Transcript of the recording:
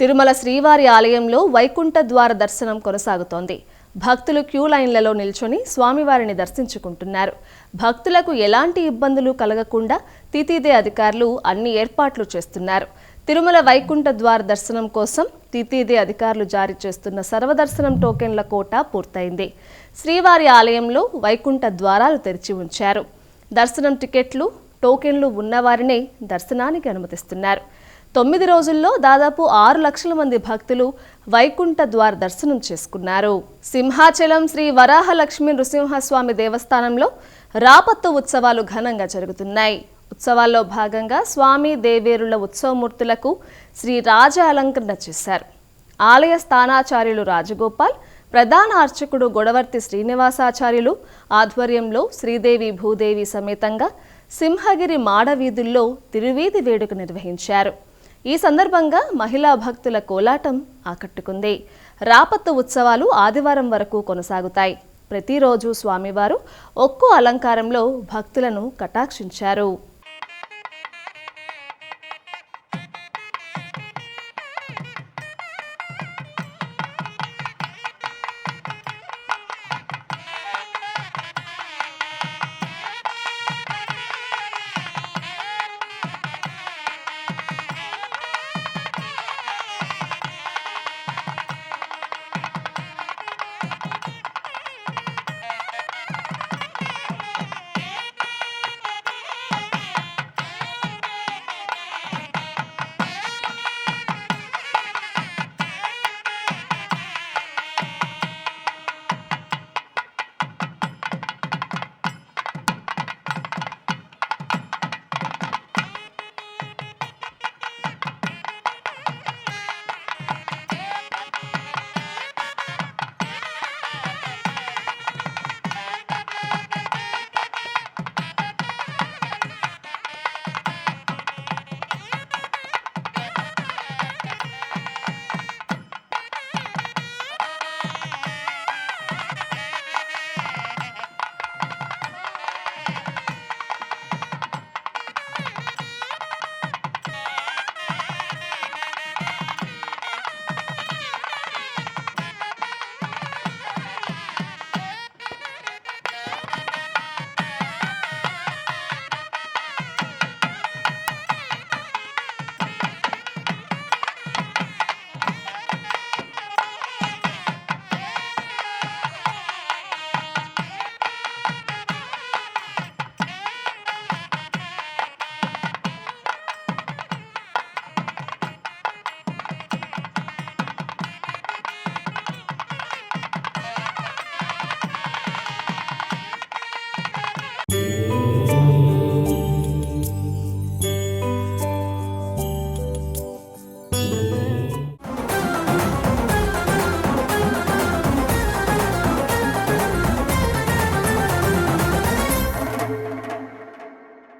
తిరుమల శ్రీవారి ఆలయంలో వైకుంఠ ద్వార దర్శనం కొనసాగుతోంది. భక్తులు క్యూ లైన్లలో నిల్చొని స్వామివారిని దర్శించుకుంటున్నారు. భక్తులకు ఎలాంటి ఇబ్బందులు కలగకుండా తితిదే అధికారులు అన్ని ఏర్పాట్లు చేస్తున్నారు. తిరుమల వైకుంఠ ద్వార దర్శనం కోసం తితిదే అధికారులు జారీ చేస్తున్న సర్వదర్శనం టోకెన్ల కోట పూర్తయింది. శ్రీవారి ఆలయంలో వైకుంఠ ద్వారాలు తెరిచి ఉంచారు. దర్శనం టికెట్లు టోకెన్లు ఉన్నవారినే దర్శనానికి అనుమతిస్తున్నారు. తొమ్మిది రోజుల్లో దాదాపు ఆరు లక్షల మంది భక్తులు వైకుంఠ ద్వార దర్శనం చేసుకున్నారు. సింహాచలం శ్రీ వరాహలక్ష్మి నృసింహస్వామి దేవస్థానంలో రాపత్తు ఉత్సవాలు ఘనంగా జరుగుతున్నాయి. ఉత్సవాల్లో భాగంగా స్వామి దేవేరుల ఉత్సవమూర్తులకు శ్రీ రాజ అలంకరణ చేశారు. ఆలయ స్థానాచార్యులు రాజగోపాల్ ప్రధాన అర్చకుడు గొడవర్తి శ్రీనివాసాచార్యులు ఆధ్వర్యంలో శ్రీదేవి భూదేవి సమేతంగా సింహగిరి మాడవీధుల్లో తిరువీధి వేడుక నిర్వహించారు. ఈ సందర్భంగా మహిళా భక్తుల కోలాటం ఆకట్టుకుంది. రాపత్తు ఉత్సవాలు ఆదివారం వరకు కొనసాగుతాయి. ప్రతిరోజు స్వామివారు ఒక్కో అలంకారంలో భక్తులను కటాక్షించారు.